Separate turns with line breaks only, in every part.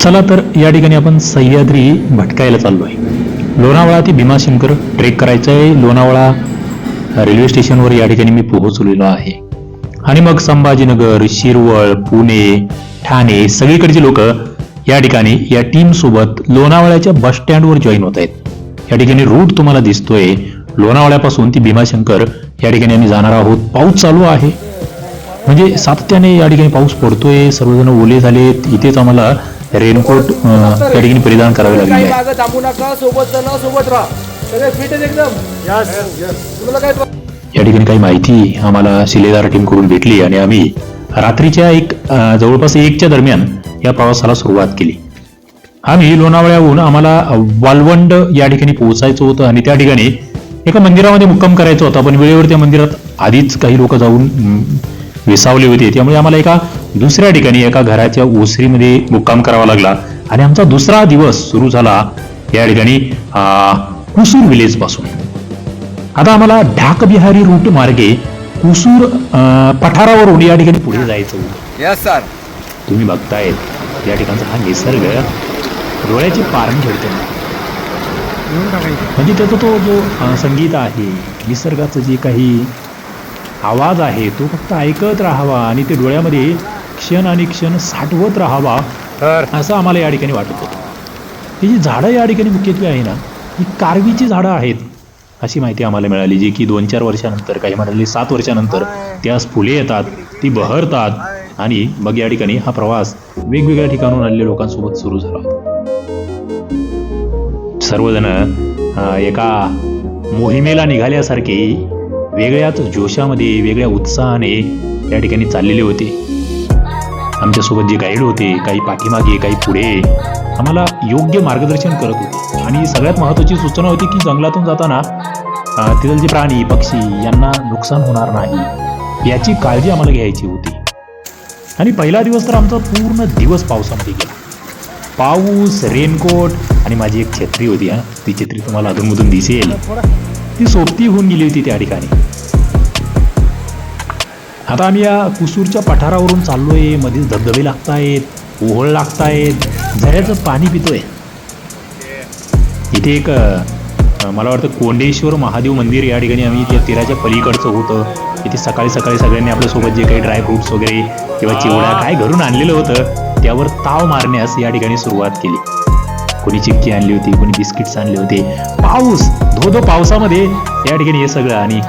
चला तर या ठिकाणी आपण सह्याद्री भटकायला चाललो आहे लोणावळा ते भीमाशंकर ट्रेक करायचं आहे लोणावळा रेल्वे स्टेशनवर या ठिकाणी मी पोहोचलेलो आहे. आणि मग संभाजीनगर शिरवळ पुणे ठाणे सगळीकडची लोक या ठिकाणी या टीम सोबत लोणावळ्याच्या बस स्टँडवर जॉईन होत आहेत. या ठिकाणी रूट तुम्हाला दिसतोय. लोणावळ्यापासून ती भीमाशंकर या ठिकाणी आम्ही जाणार आहोत. पाऊस चालू आहे. म्हणजे सातत्याने या ठिकाणी पाऊस पडतोय सर्वजण ओले झालेत. इथेच आम्हाला रेनकोट त्या ठिकाणी परिधान करावे लागले
काही
आहे
मागं थांबू नका सोबत चला सोबत राहा. सगळे फिट आहेत एकदम? तुम्हाला काय
या ठिकाणी काही माहिती आम्हाला शिलेदार टीमकडून भेटली आणि आम्ही रात्रीच्या एक जवळपास एकच्या दरम्यान या प्रवासाला सुरुवात केली. आम्ही लोणावळ्याहून आम्हाला वालवंड या ठिकाणी पोहोचायचं होतं आणि त्या ठिकाणी एका मंदिरामध्ये मुक्काम करायचा होता. पण वेळेवर त्या मंदिरात आधीच काही लोक जाऊन विसावले होते. त्यामुळे आम्हाला एका दुसऱ्या ठिकाणी एका घराच्या ओसरीमध्ये मुक्काम करावा लागला. आणि आमचा दुसरा दिवस सुरू झाला या ठिकाणी कुसूर विलेजपासून. आता आम्हाला ढाक बिहारी रूट मार्गे कुसूर पठारावरून या ठिकाणी पुढे जायचं होतं.
सर
तुम्ही बघतायत या ठिकाणचा हा निसर्ग डोळ्याची पारणी खेळतो. म्हणजे त्याचा तो जो संगीत आहे निसर्गाचं जे काही आवाज आहे. तो फक्त ऐकत राहावा आणि ते डोळ्यामध्ये क्षण आणि क्षण साठवत राहावा असं आम्हाला या ठिकाणी वाटत होतं. ही जी झाडं या ठिकाणी मुख्यत्वे आहे ना ही कारवीची झाडं आहेत अशी माहिती आम्हाला मिळाली जी की दोन चार वर्षानंतर काही म्हणाले सात वर्षानंतर त्यास फुले येतात ती बहरतात आणि मग या ठिकाणी हा प्रवास वेगवेगळ्या ठिकाणून आलेल्या लोकांसोबत सुरू झाला होता. सर्वजण एका मोहिमेला निघाल्यासारखे वेगळ्याच जोशामध्ये वेगळ्या उत्साहाने त्या ठिकाणी चाललेले होते. आमच्यासोबत जे गाईड होते काही पाठीमागे काही पुढे आम्हाला योग्य मार्गदर्शन करत होते. आणि सगळ्यात महत्त्वाची सूचना होती की जंगलातून जाताना तिथले जे प्राणी पक्षी यांना नुकसान होणार नाही याची काळजी आम्हाला घ्यायची होती. आणि पहिला दिवस तर आमचा पूर्ण दिवस पावसामध्ये गेला. पाऊस रेनकोट आणि माझी एक छत्री होती हा. ती छत्री तुम्हाला अधूनमधून दिसेल. ती सोबती होऊन गेली होती त्या ठिकाणी. आता आम्ही या कुसूरच्या पठारावरून चाललोय मध्येच धबधबे लागतायत ओहळ लागतायत झऱ्याचं पाणी पितोय. इथे एक मला वाटतं कोंडेश्वर महादेव मंदिर या ठिकाणी आम्ही त्या तीराच्या पलीकडचं होतं. इथे सकाळी सकाळी सगळ्यांनी आपल्यासोबत जे काही ड्रायफ्रुट्स वगैरे किंवा चिवडा काय घरून आणलेलं होतं त्यावर ताव मारण्यास या ठिकाणी सुरुवात केली. कोणी चिक्की आणली होती कोणी बिस्किट्स आणले होते. पाऊस धो धो पावसामध्ये या ठिकाणी हे सगळं आणि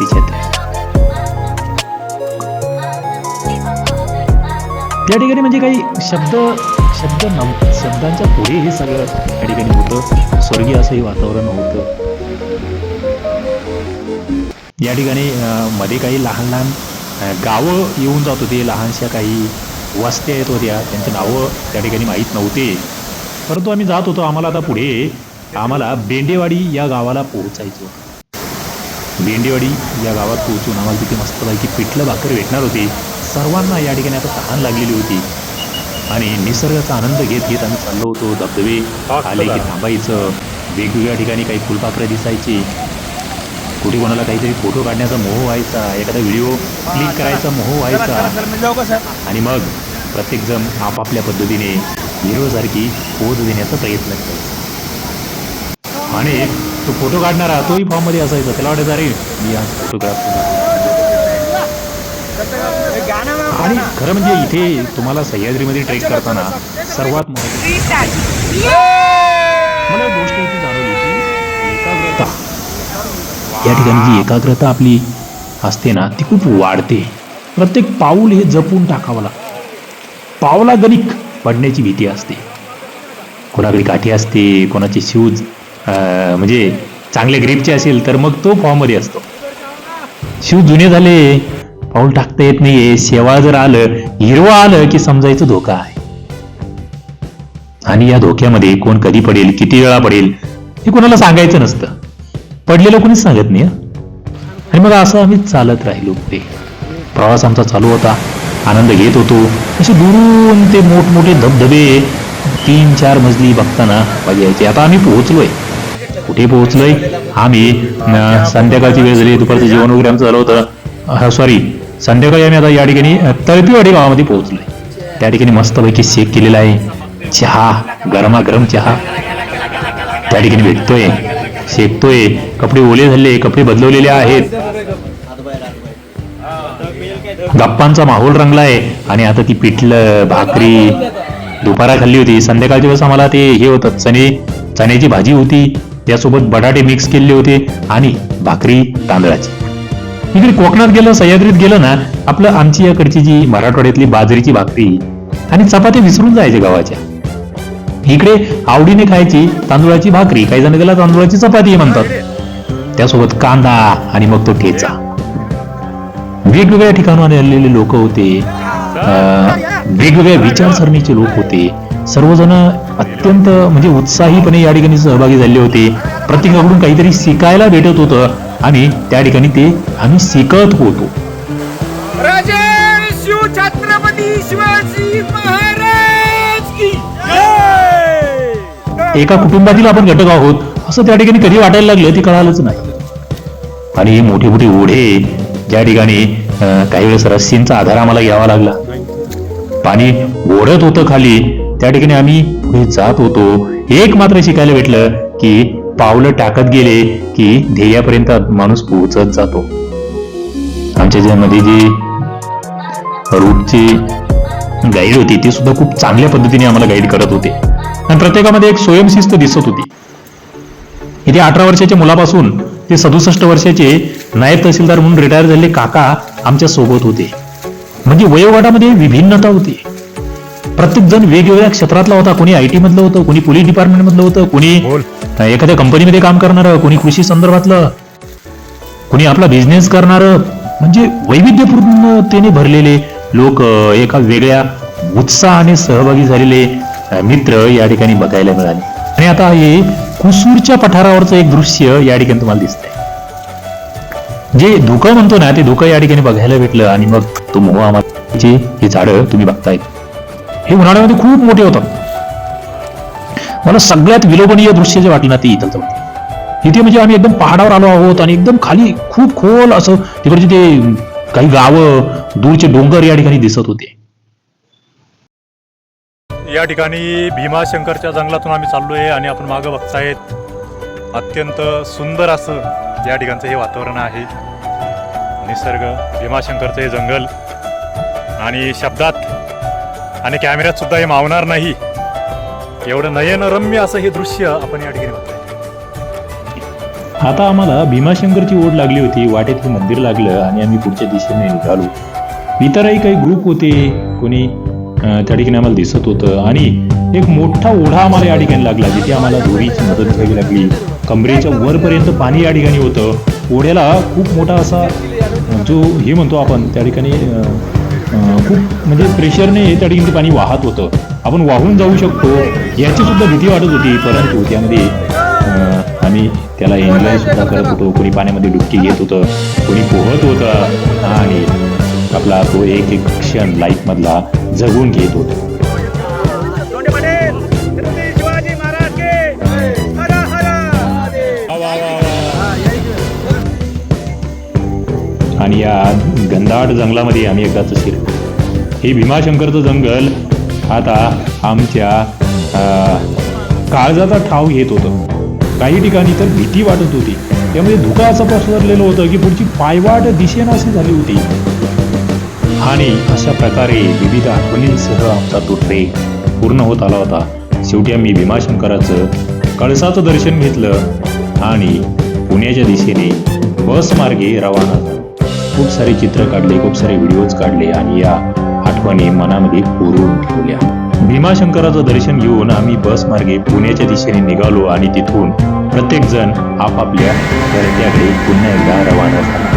तिच्यात त्या ठिकाणी म्हणजे काही शब्द शब्द नम शब्दांच्या पुढे हे सगळं त्या ठिकाणी होतं. स्वर्गीय असं हे वातावरण होतं. या ठिकाणी मध्ये काही लहान लहान गावं येऊन जात होते. लहानशा काही वस्त्या येत होत्या. त्यांची नावं त्या ठिकाणी माहीत नव्हते. परंतु आम्ही जात होतो आम्हाला आता पुढे. आम्हाला बेंडेवाडी या गावाला पोहोचायचं होतं. बेंडेवाडी या गावात पोहोचून आम्हाला तिथे मस्तपैकी पिठलं भाकर भेटणार होती. सर्वांना या ठिकाणी आता तहान लागलेली होती. आणि निसर्गाचा आनंद घेत घेत आम्ही चाललो होतो धबधबे. आले की थांबायचं. वेगवेगळ्या ठिकाणी काही फुलपाखरं दिसायची. कुठे कोणाला काहीतरी फोटो काढण्याचा मोह व्हायचा एखादा व्हिडिओ क्लिक करायचा मोह व्हायचा. आणि मग प्रत्येकजण आपापल्या पद्धतीने हिरोसारखी पोज देण्याचा प्रयत्न करायचा आणि तो फोटो काढणारा तोही फॉर्ममध्ये असायचा. त्याला वाटायचं अरे मी आज फोटोग्राफ आणि खरं म्हणजे इथे तुम्हाला सह्याद्रीमध्ये ट्रेक करताना सर्वात महत्वाची मला गोष्ट इथे जाणवली की एकाग्रता. या ठिकाणी जी एकाग्रता आपली असते ना ती खूप वाढते. प्रत्येक पाऊल हे जपून टाकावं लागतं. पावला गणिक. पडण्याची भीती असते. कोणाकडे काठी असते कोणाचे शूज म्हणजे चांगले ग्रीपचे असेल तर मग तो फॉर्ममध्ये असतो. शूज जुने झाले पाऊल टाकता येत नाहीये शेवाळ जर आलं हिरवं आलं की समजायचं धोका आहे. आणि या धोक्यामध्ये कोण कधी पडेल किती वेळा पडेल हे कोणाला सांगायचं नसतं. पडलेलं कोणीच सांगत नाही आणि मग असं आम्ही चालत राहिलो पुढे. प्रवास आमचा चालू होता. आनंद घेत होतो. असे दुरून ते मोठमोठे धबधबे तीन चार मजली बघताना पाहिजे आता आम्ही पोहोचलोय. कुठे पोहोचलोय? आम्ही संध्याकाळची वेळ झाली. दुपारचं जेवण वगैरे आमचं झालं होतं. सॉरी संध्याकाळी आम्ही आता या ठिकाणी तळपीवाडी गावामध्ये पोहोचलोय. त्या ठिकाणी मस्तपैकी शेक केलेला आहे. चहा गरमागरम चहा. त्या ठिकाणी भेटतोय. शेकतोय. कपडे ओले झाले कपडे बदलवलेले आहेत. गप्पांचा माहोल रंगलाय. आणि आता ती पिठलं भाकरी दुपारा खाल्ली होती. संध्याकाळच्या वेळेस आम्हाला ते हे होतं चणे चण्याची भाजी होती. त्यासोबत बटाटे मिक्स केलेले होते. आणि भाकरी तांदळाची. इकडे कोकणात गेलं सह्याद्रीत गेलं ना आपलं आमची याकडची जी मराठवाड्यातली बाजरीची भाकरी आणि चपाती विसरून जायचे गावाच्या. इकडे आवडीने खायची तांदूळाची भाकरी. काही जण त्याला तांदूळाची चपाती म्हणतात. त्यासोबत कांदा आणि मग तो ठेचा. वेगवेगळ्या ठिकाणून आलेले लोक होते. वेगवेगळ्या विचारसरणीचे लोक होते. सर्वजण अत्यंत म्हणजे उत्साहीपणे या ठिकाणी सहभागी झाले होते. प्रत्येकाकडून काहीतरी शिकायला भेटत होतं आणि त्या ठिकाणी ते आम्ही शिकत होतो. एका कुटुंबातील आपण घटक आहोत. असं त्या ठिकाणी कधी वाटायला लागलं ते कळालंच नाही. आणि हे मोठे मोठे ओढे ज्या ठिकाणी काही वेळेस रस्सींचा आधार आम्हाला घ्यावा लागला. पाणी ओढत होतं खाली. त्या ठिकाणी आम्ही पुढे जात होतो. एक मात्र शिकायला भेटलं की पावलं टाकत गेले की ध्येयापर्यंत माणूस पोहोचत जातो. आमच्या ज्यामध्ये जी रूटची गाईड होती ती सुद्धा खूप चांगल्या पद्धतीने आम्हाला गाईड करत होते. आणि प्रत्येकामध्ये एक स्वयंशिस्त दिसत होती. इथे अठरा वर्षाच्या मुलापासून ते सदुसष्ट वर्षाचे नायब तहसीलदार म्हणून रिटायर झालेले काका आमच्यासोबत होते. म्हणजे वयोगटामध्ये विभिन्नता होती. प्रत्येक जण वेगवेगळ्या क्षेत्रातला होता. कोणी आय टी मधलं होतं कोणी पोलीस डिपार्टमेंट मधलं होतं कोणी एखाद्या कंपनीमध्ये काम करणारं कोणी कृषी संदर्भातलं कोणी आपला बिझनेस करणारं. म्हणजे वैविध्यपूर्णतेने भरलेले लोक एका वेगळ्या उत्साहाने सहभागी झालेले मित्र या ठिकाणी बघायला मिळाले. आणि आता हे कुसूरच्या पठारावरचं एक दृश्य या ठिकाणी तुम्हाला दिसतंय. जे धुकं म्हणतो ना ते धुकं या ठिकाणी बघायला भेटलं आणि मग तो जे हे झाडं तुम्ही बघताय हे उन्हाळ्यामध्ये खूप मोठे होतात. मला सगळ्यात विलोभनीय दृश्य जे वाटलं ना ते इथं इथे म्हणजे आम्ही एकदम पहाडावर आलो आहोत आणि एकदम खाली खूप खोल असं तिकडचे ते काही गावं दूरचे डोंगर या ठिकाणी दिसत होते.
या ठिकाणी भीमाशंकरच्या जंगलातून आम्ही चाललो आहे आणि आपण मागं बघतायत अत्यंत सुंदर असं या ठिकाणचं हे वातावरण आहे. निसर्ग भीमाशंकरचं हे जंगल. आणि शब्दात आणि कॅमेऱ्यात सुद्धा हे मावणार नाही. एवढं नयनरम्य असं हे दृश्य आपण या ठिकाणी बघताय.
आता आम्हाला भीमाशंकरची ओढ लागली होती वाटेत हे मंदिर लागलं आणि आम्ही पुढच्या दिशेने निघालो. इतरही काही ग्रुप होते कोणी त्या ठिकाणी आम्हाला दिसत होतं. आणि एक मोठा ओढा आम्हाला या ठिकाणी लागला जिथे आम्हाला दोरीची मदत घ्यावी लागली. कमरेच्या वरपर्यंत पाणी या ठिकाणी होतं. ओढ्याला खूप मोठा असा जो हे म्हणतो आपण त्या ठिकाणी खूप म्हणजे प्रेशरने त्या ठिकाणी ते पाणी वाहत होतं. आपण वाहून जाऊ शकतो याची सुद्धा भीती वाटत होती. परंतु त्यामध्ये आम्ही त्याला एन्जॉय सुद्धा करत होतो. कोणी पाण्यामध्ये डुबकी घेत होतं कोणी पोहत होतं. आणि आपला तो एक एक क्षण लाईफमधला जगून घेत होतो. आणि या घनदाट जंगलामध्ये आम्ही एकदाच शिरलो हे भीमाशंकरचं जंगल आता आमच्या काळजाचा ठाव घेत होतं. काही ठिकाणी तर भीती वाटत होती. त्यामध्ये धुका असं पसरलेलं होतं की पुढची पायवाट दिशेनाशी अशी झाली होती. आणि अशा प्रकारे विविध आठवणींसह आमचा तो ट्रेक पूर्ण होत आला होता. शेवटी आम्ही भीमाशंकराचं कळसाचं दर्शन घेतलं आणि पुण्याच्या दिशेने बस मार्गे रवाना झालो. खूप सारे चित्र काढले खूप सारे व्हिडिओज काढले आणि या आठवणी मनामध्ये कोरून ठेवल्या. भीमाशंकराचं दर्शन घेऊन आम्ही बस मार्गे पुण्याच्या दिशेने निघालो आणि तिथून प्रत्येक जण आपापल्या घरट्याकडे पुन्हा एकदा रवाना झाला.